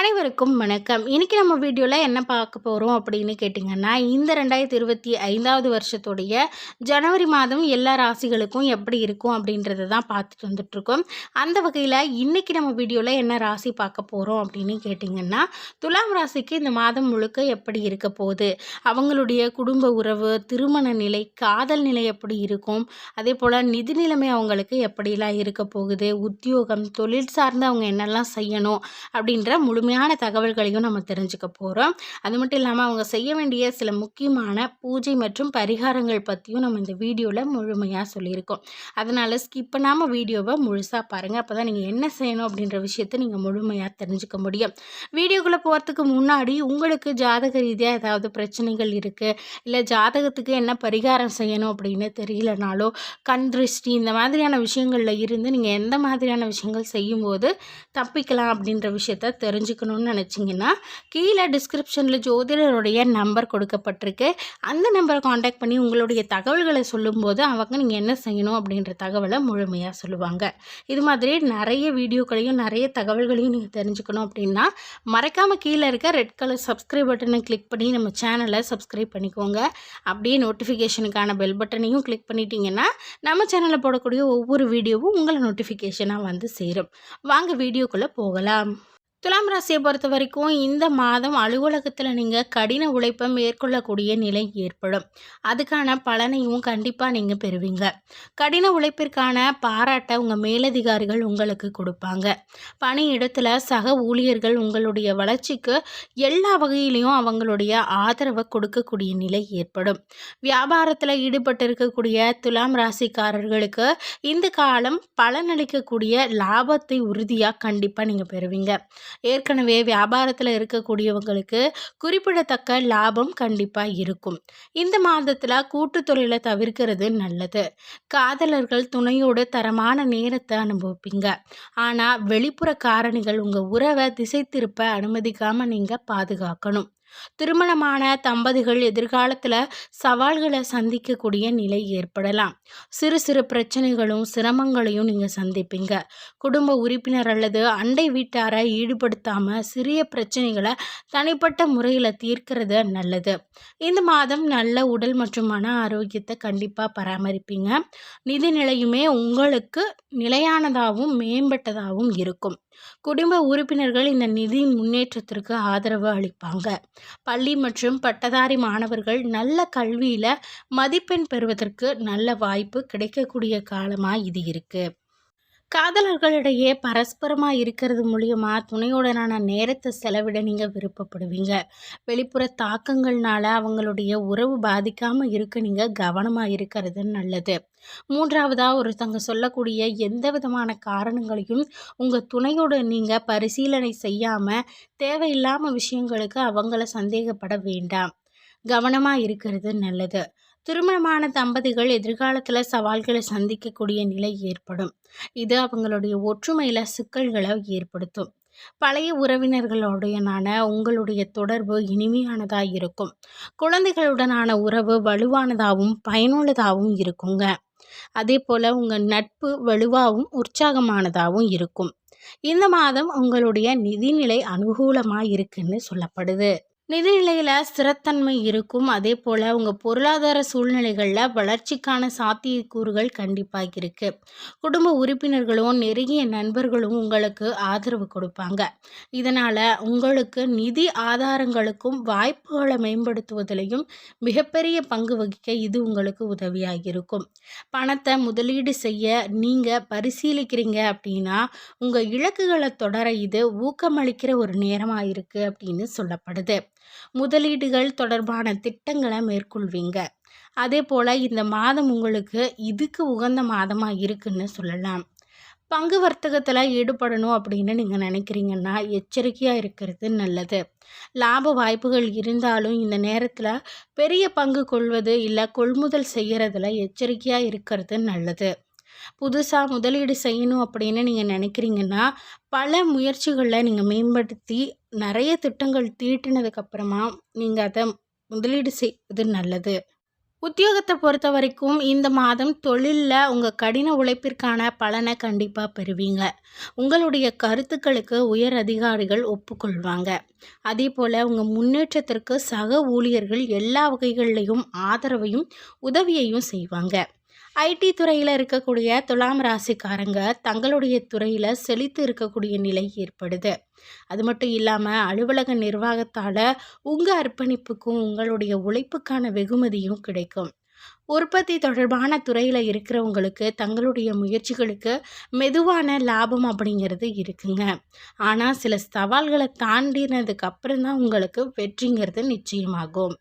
அனைவருக்கும் வணக்கம். இன்றைக்கி நம்ம வீடியோவில் என்ன பார்க்க போகிறோம் அப்படின்னு கேட்டிங்கன்னா இந்த ரெண்டாயிரத்தி இருபத்தி ஐந்தாவது வருஷத்துடைய ஜனவரி மாதம் எல்லா ராசிகளுக்கும் எப்படி இருக்கும் அப்படின்றத தான் பார்த்துட்டு வந்துட்ருக்கோம் அந்த வகையில் இன்றைக்கி நம்ம வீடியோவில் என்ன ராசி பார்க்க போகிறோம் அப்படின்னு கேட்டிங்கன்னா துலாம் ராசிக்கு இந்த மாதம் முழுக்க எப்படி இருக்க போகுது? அவங்களுடைய குடும்ப உறவு திருமண நிலை காதல் நிலை எப்படி இருக்கும்? அதே போல் நிதி நிலைமை அவங்களுக்கு எப்படிலாம் இருக்க போகுது? உத்தியோகம் தொழில் சார்ந்து அவங்க என்னெல்லாம் செய்யணும் அப்படின்ற முழு முழுமையான தகவல்களையும் நம்ம தெரிஞ்சுக்க போகிறோம் அது மட்டும் இல்லாமல் அவங்க செய்ய வேண்டிய சில முக்கியமான பூஜை மற்றும் பரிகாரங்கள் பற்றியும் நம்ம இந்த வீடியோவில் முழுமையாக சொல்லியிருக்கோம். அதனால் ஸ்கிப் பண்ணாமல் வீடியோவை முழுசாக பாருங்கள் அப்போ தான் நீங்கள் என்ன செய்யணும் அப்படின்ற விஷயத்தை நீங்கள் முழுமையாக தெரிஞ்சுக்க முடியும். வீடியோக்குள்ளே போகிறதுக்கு முன்னாடி உங்களுக்கு ஜாதக ரீதியாக ஏதாவது பிரச்சனைகள் இருக்குது இல்லை ஜாதகத்துக்கு என்ன பரிகாரம் செய்யணும் அப்படின்னு தெரியலனாலோ கண் திருஷ்டி இந்த மாதிரியான விஷயங்களில் இருந்து நீங்கள் எந்த மாதிரியான விஷயங்கள் செய்யும்போது தப்பிக்கலாம் அப்படின்ற விஷயத்த தெரிஞ்சுக்க தெரிஞ்சுக்கணும்னு நினச்சிங்கன்னா கீழே டிஸ்கிரிப்ஷனில் ஜோதிடருடைய நம்பர் கொடுக்கப்பட்டிருக்கு. அந்த நம்பரை காண்டாக்ட் பண்ணி உங்களுடைய தகவல்களை சொல்லும்போது அவங்க நீங்கள் என்ன செய்யணும் அப்படின்ற தகவலை முழுமையாக சொல்லுவாங்க. இது மாதிரி நிறைய வீடியோக்களையும் நிறைய தகவல்களையும் நீங்கள் தெரிஞ்சுக்கணும் அப்படின்னா மறக்காமல் கீழே இருக்க ரெட் கலர் சப்ஸ்கிரைப் பட்டனை கிளிக் பண்ணி நம்ம சேனலை சப்ஸ்கிரைப் பண்ணிக்கோங்க. அப்படியே நோட்டிஃபிகேஷனுக்கான பெல் பட்டனையும் கிளிக் பண்ணிட்டீங்கன்னா நம்ம சேனலில் போடக்கூடிய ஒவ்வொரு வீடியோவும் உங்களை நோட்டிஃபிகேஷனாக வந்து சேரும். வாங்க வீடியோக்குள்ளே போகலாம். துலாம் ராசியை பொறுத்த வரைக்கும் இந்த மாதம் அலுவலகத்தில் நீங்கள் கடின உழைப்பை மேற்கொள்ளக்கூடிய நிலை ஏற்படும். அதுக்கான பலனையும் கண்டிப்பாக நீங்கள் பெறுவீங்க. கடின உழைப்பிற்கான பாராட்டை உங்கள் மேலதிகாரிகள் உங்களுக்கு கொடுப்பாங்க. பணியிடத்தில் சக ஊழியர்கள் உங்களுடைய வளர்ச்சிக்கு எல்லா வகையிலையும் அவங்களுடைய ஆதரவை கொடுக்கக்கூடிய நிலை ஏற்படும். வியாபாரத்தில் ஈடுபட்டிருக்கக்கூடிய துலாம் ராசிக்காரர்களுக்கு இந்த காலம் பலனளிக்கக்கூடிய லாபத்தை உறுதியாக கண்டிப்பாக நீங்கள் பெறுவீங்க. ஏற்கனவே வியாபாரத்தில் இருக்கக்கூடியவங்களுக்கு குறிப்பிடத்தக்க லாபம் கண்டிப்பாக இருக்கும். இந்த மாதத்தில் கூட்டு தொழிலை தவிர்க்கிறது நல்லது. காதலர்கள் துணையோடு தரமான நேரத்தை அனுபவிப்பீங்க. ஆனால் வெளிப்புற காரணிகள் உங்கள் உறவை திசை திருப்ப அனுமதிக்காமல் நீங்கள் பாதுகாக்கணும். திருமணமான தம்பதிகள் எதிர்காலத்தில் சவால்களை சந்திக்கக்கூடிய நிலை ஏற்படலாம். சிறு சிறு பிரச்சனைகளும் சிரமங்களையும் நீங்கள் சந்திப்பீங்க. குடும்ப உறுப்பினர் அல்லது அண்டை வீட்டாரை ஈடுபடுத்தாமல் சிறிய பிரச்சனைகளை தனிப்பட்ட முறையில் தீர்க்கிறது நல்லது. இந்த மாதம் நல்ல உடல் மற்றும் மன ஆரோக்கியத்தை கண்டிப்பாக பராமரிப்பீங்க. நிதி நிலையுமே உங்களுக்கு நிலையானதாகவும் மேம்பட்டதாகவும் இருக்கும். குடும்ப உறுப்பினர்கள் இந்த நிதியின் முன்னேற்றத்திற்கு ஆதரவு அளிப்பாங்க. பள்ளி மற்றும் பட்டதாரி மாணவர்கள் நல்ல கல்வியில் மதிப்பெண் பெறுவதற்கு நல்ல வாய்ப்பு கிடைக்கக்கூடிய காலமாக இது இருக்குது காதலர்களிடையே பரஸ்பரமாக இருக்கிறது மூலியமாக துணையுடனான நேரத்தை செலவிட நீங்கள் விருப்பப்படுவீங்க. வெளிப்புற தாக்கங்கள்னால அவங்களுடைய உறவு பாதிக்காமல் இருக்க நீங்கள் கவனமாக இருக்கிறது நல்லது. மூன்றாவதாக ஒருத்தங்க சொல்லக்கூடிய எந்த விதமான காரணங்களையும் உங்கள் துணையோடு நீங்கள் பரிசீலனை செய்யாமல் தேவையில்லாமல் விஷயங்களுக்கு அவங்கள சந்தேகப்பட வேண்டாம். கவனமாக இருக்கிறது நல்லது. திருமணமான தம்பதிகள் எதிர்காலத்தில் சவால்களை சந்திக்கக்கூடிய நிலை ஏற்படும். இது அவங்களுடைய ஒற்றுமையில் சிக்கல்களை ஏற்படுத்தும். பழைய உறவினர்களுடையனான உங்களுடைய தொடர்பு இனிமையானதாக இருக்கும். குழந்தைகளுடனான உறவு வலுவானதாகவும் பயனுள்ளதாகவும் இருக்குங்க. அதே போல் உங்கள் நட்பு வலுவாகவும் உற்சாகமானதாகவும் இருக்கும். இந்த மாதம் உங்களுடைய நிதிநிலை அனுகூலமாக இருக்குன்னு சொல்லப்படுது. நிதிநிலையில் ஸ்திரத்தன்மை இருக்கும். அதே போல் உங்கள் பொருளாதார சூழ்நிலைகளில் வளர்ச்சிக்கான சாத்தியக்கூறுகள் கண்டிப்பாக இருக்குது குடும்ப உறுப்பினர்களும் நெருங்கிய நண்பர்களும் உங்களுக்கு ஆதரவு கொடுப்பாங்க. இதனால் உங்களுக்கு நிதி ஆதாரங்களுக்கும் வாய்ப்புகளை மேம்படுத்துவதிலையும் மிகப்பெரிய பங்கு வகிக்க இது உங்களுக்கு உதவியாக இருக்கும். பணத்தை முதலீடு செய்ய நீங்கள் பரிசீலிக்கிறீங்க அப்படின்னா உங்கள் இலக்குகளை தொடர இது ஊக்கமளிக்கிற ஒரு நேரமாக இருக்குது அப்படின்னு சொல்லப்படுது. முதலீடுகள் தொடர்பான திட்டங்களை மேற்கொள்வீங்க. அதே போல் இந்த மாதம் உங்களுக்கு இதுக்கு உகந்த மாதமாக இருக்குன்னு சொல்லலாம். பங்கு வர்த்தகத்தில் ஈடுபடணும் அப்படின்னு நீங்கள் நினைக்கிறீங்கன்னா எச்சரிக்கையாக இருக்கிறது நல்லது. லாப வாய்ப்புகள் இருந்தாலும் இந்த நேரத்தில் பெரிய பங்கு கொள்வது இல்லை கொள்முதல் செய்கிறதுல எச்சரிக்கையாக இருக்கிறது நல்லது. புதுசாக முதலீடு செய்யணும் அப்படின்னு நீங்கள் நினைக்கிறீங்கன்னா பல முயற்சிகளில் நீங்கள் மேம்படுத்தி நிறைய திட்டங்கள் தீட்டினதுக்கப்புறமா நீங்கள் அதை முதலீடு செய்வது நல்லது. உத்தியோகத்தை பொறுத்த வரைக்கும் இந்த மாதம் தொழிலில் உங்கள் கடின உழைப்பிற்கான பலனை கண்டிப்பாக பெறுவீங்க. உங்களுடைய கருத்துக்களுக்கு உயர் அதிகாரிகள் ஒப்புக்கொள்வாங்க. அதே போல் உங்கள் முன்னேற்றத்திற்கு சக ஊழியர்கள் எல்லா வகைகள்லையும் ஆதரவையும் உதவியையும் செய்வாங்க. ஐடி துறையில் இருக்கக்கூடிய துலாம் ராசிக்காரங்க தங்களுடைய துறையில் செழித்து இருக்கக்கூடிய நிலை ஏற்படுது. அது மட்டும் இல்லாமல் அலுவலக நிர்வாகத்தால் உங்கள் அர்ப்பணிப்புக்கும் உங்களுடைய உழைப்புக்கான வெகுமதியும் கிடைக்கும். உற்பத்தி தொடர்பான துறையில் இருக்கிறவங்களுக்கு தங்களுடைய முயற்சிகளுக்கு மெதுவான லாபம் அப்படிங்கிறது இருக்குங்க. ஆனால் சில சவால்களை தாண்டினதுக்கு அப்புறம் தான் உங்களுக்கு வெற்றிங்கிறது நிச்சயமாகும்.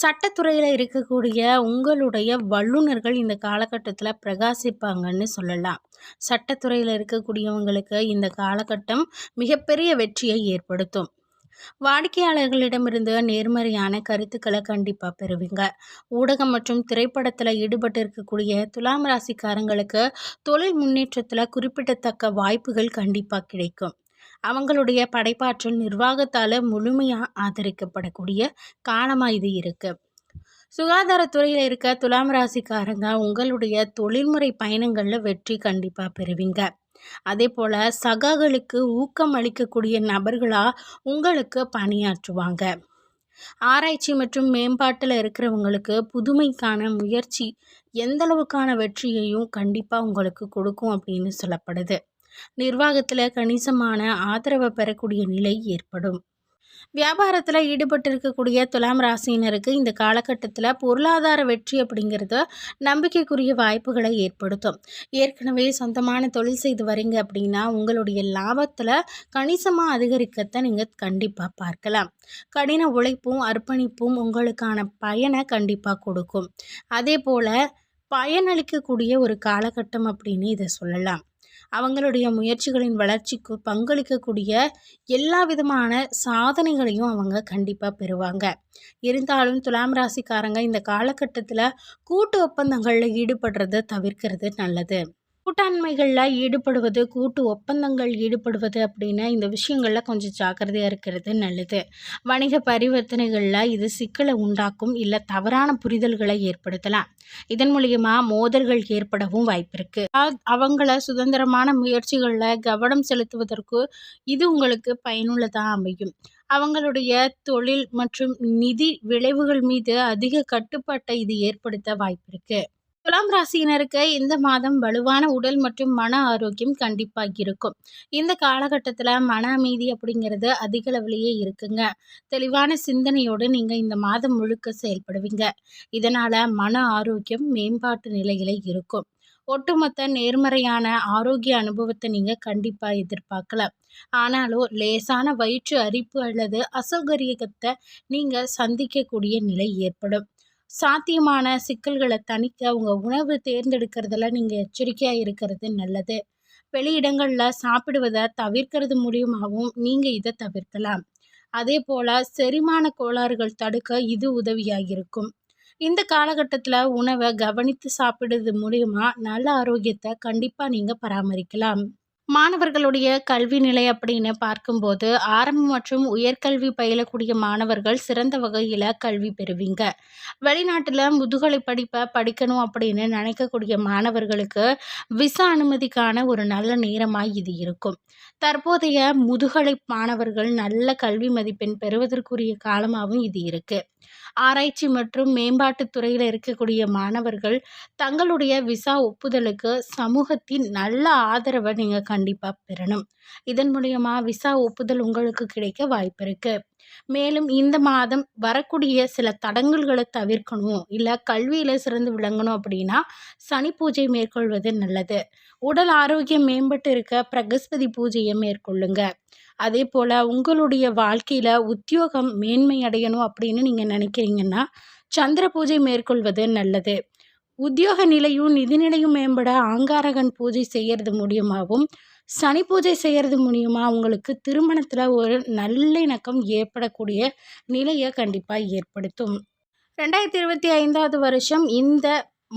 சட்டத்துறையில் இருக்கக்கூடிய உங்களுடைய வல்லுநர்கள் இந்த காலகட்டத்தில் பிரகாசிப்பாங்கன்னு சொல்லலாம். சட்டத்துறையில் இருக்கக்கூடியவங்களுக்கு இந்த காலகட்டம் மிகப்பெரிய வெற்றியை ஏற்படுத்தும். வாடிக்கையாளர்களிடமிருந்து நேர்மறையான கருத்துக்களை கண்டிப்பாக பெறுவீங்க. ஊடகம் மற்றும் திரைப்படத்தில் ஈடுபட்டு இருக்கக்கூடிய துலாம் ராசிக்காரங்களுக்கு தொழில் முன்னேற்றத்தில் குறிப்பிடத்தக்க வாய்ப்புகள் கண்டிப்பாக கிடைக்கும். அவங்களுடைய படைப்பாற்றல் நிர்வாகத்தால் முழுமையாக ஆதரிக்கப்படக்கூடிய காலமாக இது இருக்குது சுகாதாரத்துறையில் இருக்க துலாம் ராசிக்காரங்க உங்களுடைய தொழில்முறை பயணங்களில் வெற்றி கண்டிப்பாக பெறுவீங்க. அதே போல் சகாக்களுக்கு ஊக்கம் அளிக்கக்கூடிய நபர்களாக உங்களுக்கு பணியாற்றுவாங்க. ஆராய்ச்சி மற்றும் மேம்பாட்டில் இருக்கிறவங்களுக்கு புதுமைக்கான முயற்சி எந்தளவுக்கான வெற்றியையும் கண்டிப்பாக உங்களுக்கு கொடுக்கும் அப்படின்னு சொல்லப்படுது. நிர்வாகத்தில் கணிசமான ஆதரவை பெறக்கூடிய நிலை ஏற்படும். வியாபாரத்தில் ஈடுபட்டிருக்கக்கூடிய துலாம் ராசியினருக்கு இந்த காலகட்டத்தில் பொருளாதார வெற்றி அப்படிங்கிறது நம்பிக்கைக்குரிய வாய்ப்புகளை ஏற்படுத்தும். ஏற்கனவே சொந்தமான தொழில் செய்து வரீங்க அப்படின்னா உங்களுடைய லாபத்தில் கணிசமாக அதிகரிக்கத்தை நீங்கள் கண்டிப்பாக பார்க்கலாம். கடின உழைப்பும் அர்ப்பணிப்பும் உங்களுக்கான பயனை கண்டிப்பாக கொடுக்கும். அதே போல் பயனளிக்கக்கூடிய ஒரு காலகட்டம் அப்படின்னு இதை சொல்லலாம். அவங்களுடைய முயற்சிகளின் வளர்ச்சிக்கு பங்களிக்கக்கூடிய எல்லா விதமான சாதனைகளையும் அவங்க கண்டிப்பாக பெறுவாங்க. இருந்தாலும் துலாம் ராசிக்காரங்க இந்த காலகட்டத்தில் கூட்டு ஒப்பந்தங்களில் ஈடுபடுறதை தவிர்க்கிறது நல்லது. கூட்டாண்மைகளில் ஈடுபடுவது கூட்டு ஒப்பந்தங்கள் ஈடுபடுவது அப்படின்னா இந்த விஷயங்களில் கொஞ்சம் ஜாக்கிரதையாக இருக்கிறது நல்லது. வணிக பரிவர்த்தனைகளில் இது சிக்கலை உண்டாக்கும் இல்லை தவறான புரிதல்களை ஏற்படுத்தலாம். இதன் மூலியமாக மோதல்கள் ஏற்படவும் வாய்ப்பு இருக்குது அவங்கள சுதந்திரமான முயற்சிகளில் கவனம் செலுத்துவதற்கு இது உங்களுக்கு பயனுள்ளதாக அமையும். அவங்களுடைய தொழில் மற்றும் நிதி விளைவுகள் மீது அதிக கட்டுப்பாட்டை இது ஏற்படுத்த வாய்ப்பு இருக்குது துலாம் ராசியினருக்கு இந்த மாதம் வலுவான உடல் மற்றும் மன ஆரோக்கியம் கண்டிப்பாக இருக்கும். இந்த காலகட்டத்தில் மன அமைதி அப்படிங்கிறது அதிக அளவுலேயே இருக்குங்க. தெளிவான சிந்தனையோடு நீங்கள் இந்த மாதம் முழுக்க செயல்படுவீங்க. இதனால் மன ஆரோக்கியம் மேம்பாட்டு நிலையில் இருக்கும். ஒட்டுமொத்த நேர்மறையான ஆரோக்கிய அனுபவத்தை நீங்கள் கண்டிப்பாக எதிர்பார்க்கலாம். ஆனாலும் லேசான வயிற்று அரிப்பு அல்லது அசௌகரியத்தை நீங்கள் சந்திக்கக்கூடிய நிலை ஏற்படும். சாத்தியமான சிக்கல்களை தணிக்க உங்கள் உணவு தேர்ந்தெடுக்கிறதுல நீங்கள் எச்சரிக்கையாக இருக்கிறது நல்லது. வெளியிடங்களில் சாப்பிடுவதை தவிர்க்கிறது மூலியமாகவும் நீங்கள் இதை தவிர்க்கலாம். அதே போல் செரிமான கோளாறுகள் தடுக்க இது உதவியாக இருக்கும் இந்த காலகட்டத்தில் உணவை கவனித்து சாப்பிடுறது மூலியமாக நல்ல ஆரோக்கியத்தை கண்டிப்பாக நீங்கள் பராமரிக்கலாம். மாணவர்களுடைய கல்வி நிலை அப்படின்னு பார்க்கும்போது ஆரம்ப மற்றும் உயர்கல்வி பயிலக்கூடிய மாணவர்கள் சிறந்த வகையில் கல்வி பெறுவீங்க. வெளிநாட்டில் முதுகலை படிப்பை படிக்கணும் அப்படின்னு நினைக்கக்கூடிய மாணவர்களுக்கு விசா அனுமதிக்கான ஒரு நல்ல நேரமாக இது இருக்கும். தற்போதைய முதுகலை மாணவர்கள் நல்ல கல்வி மதிப்பெண் பெறுவதற்குரிய காலமாகவும் இது இருக்குது ஆராய்ச்சி மற்றும் மேம்பாட்டுத் துறையில் இருக்கக்கூடிய மாணவர்கள் தங்களுடைய விசா ஒப்புதலுக்கு சமூகத்தின் நல்ல ஆதரவை நீங்கள் கண்டிப்பாக பெறணும். இதன் மூலயமா விசா ஒப்புதல் உங்களுக்கு கிடைக்க வாய்ப்பு இருக்குது மேலும் இந்த மாதம் வரக்கூடிய சில தடங்கல்களை தவிர்க்கணும். இல்லை கல்வியில் சிறந்து விளங்கணும் அப்படின்னா சனி பூஜை மேற்கொள்வது நல்லது. உடல் ஆரோக்கியம் மேம்பட்டு இருக்க பிரகஸ்பதி பூஜையை மேற்கொள்ளுங்க. அதே போல் உங்களுடைய வாழ்க்கையில் உத்தியோகம் மேன்மை அடையணும் அப்படின்னு நீங்கள் நினைக்கிறீங்கன்னா சந்திர பூஜை மேற்கொள்வது நல்லது. உத்தியோக நிலையும் நிதிநிலையும் மேம்பட ஆங்காரகன் பூஜை செய்கிறது மூலியமாகவும் சனி பூஜை செய்கிறது மூலியமாக உங்களுக்கு திருமணத்தில் ஒரு நல்லிணக்கம் ஏற்படக்கூடிய நிலையை கண்டிப்பாக ஏற்படுத்தும். ரெண்டாயிரத்தி இருபத்தி ஐந்தாவது வருஷம் இந்த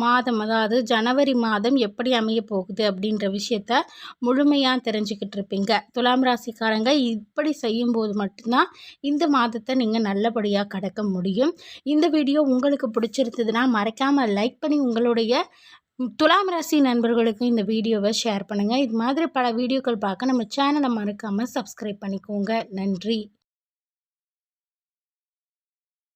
மாதம் அதாவது ஜனவரி மாதம் எப்படி அமைய போகுது அப்படின்ற விஷயத்த முழுமையாக தெரிஞ்சுக்கிட்டு இருப்பீங்க. துலாம் ராசிக்காரங்க இப்படி செய்யும்போது மட்டும்தான் இந்த மாதத்தை நீங்கள் நல்லபடியாக கடக்க முடியும். இந்த வீடியோ உங்களுக்கு பிடிச்சிருந்ததுன்னா மறக்காமல் லைக் பண்ணி உங்களுடைய துலாம் ராசி நண்பர்களுக்கு இந்த வீடியோவை ஷேர் பண்ணுங்கள் இது மாதிரி பல வீடியோக்கள் பார்க்க நம்ம சேனலை மறக்காமல் சப்ஸ்கிரைப் பண்ணிக்கோங்க. நன்றி.